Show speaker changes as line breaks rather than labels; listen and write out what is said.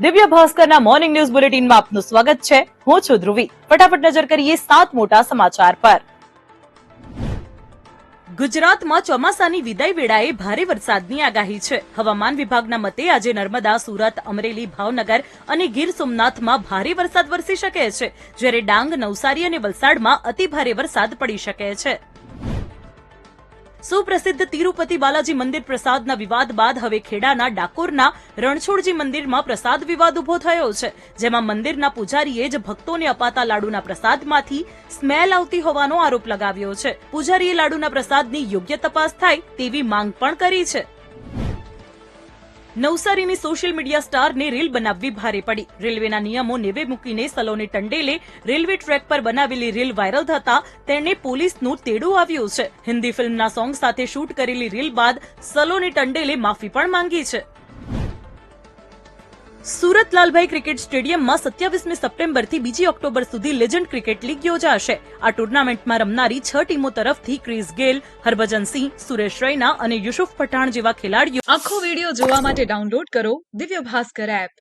દિવ્ય ભાસ્કરના morning news બુલેટિનમાં આપનું સ્વાગત છે. હું છું ધ્રુવી. ફટાફટ નજર કરીએ સાત મોટા સમાચાર પર. ગુજરાતમાં ચોમાસાની વિદાય વેળાએ ભારે વરસાદની આગાહી છે. હવામાન વિભાગના મતે આજે નર્મદા, સુરત, અમરેલી, ભાવનગર અને ગીર સોમનાથમાં ભારે વરસાદ વરસી શકે છે. જ્યારે ડાંગ, નવસારી અને વલસાડમાં અતિ ભારે વરસાદ પડી શકે છે. સુપ્રસિદ્ધ તિરુપતિ બાલાજી મંદિર પ્રસાદના વિવાદ બાદ હવે ખેડાના ડાકોરના રણછોડજી મંદિરમાં પ્રસાદ વિવાદ ઊભો થયો છે, જેમાં મંદિરના પૂજારીએ જ ભક્તોને અપાતા લાડુના પ્રસાદમાંથી સ્મેલ આવતી હોવાનો આરોપ લગાવ્યો છે. પૂજારીએ લાડુના પ્રસાદની યોગ્ય તપાસ થાય તેવી માંગ પણ કરી છે. નવસારીની સોશિયલ મીડિયા સ્ટારને રીલ બનાવવી ભારે પડી. રેલવેના નિયમો નેવે મૂકીને સલોની ટંડેલે રેલવે ટ્રેક પર બનાવેલી રીલ વાયરલ થતા તેને પોલીસનું તેડું આવ્યું છે. હિન્દી ફિલ્મના સોંગ સાથે શૂટ કરેલી રીલ બાદ સલોની ટંડેલે માફી પણ માંગી છે. સુરત લાલભાઈ ક્રિકેટ સ્ટેડિયમમાં સત્યાવીસમી સપ્ટેમ્બરથી બીજી ઓક્ટોબર સુધી લેજન્ડ ક્રિકેટ લીગ યોજાશે. આ ટુર્નામેન્ટમાં રમનારી છ ટીમો તરફથી ક્રિસ ગેલ, હરભજન સિંહ, સુરેશ રૈના અને યુસુફ પઠાણ જેવા ખેલાડીઓ
આખો વીડિયો જોવા માટે ડાઉનલોડ કરો દિવ્ય ભાસ્કર એપ.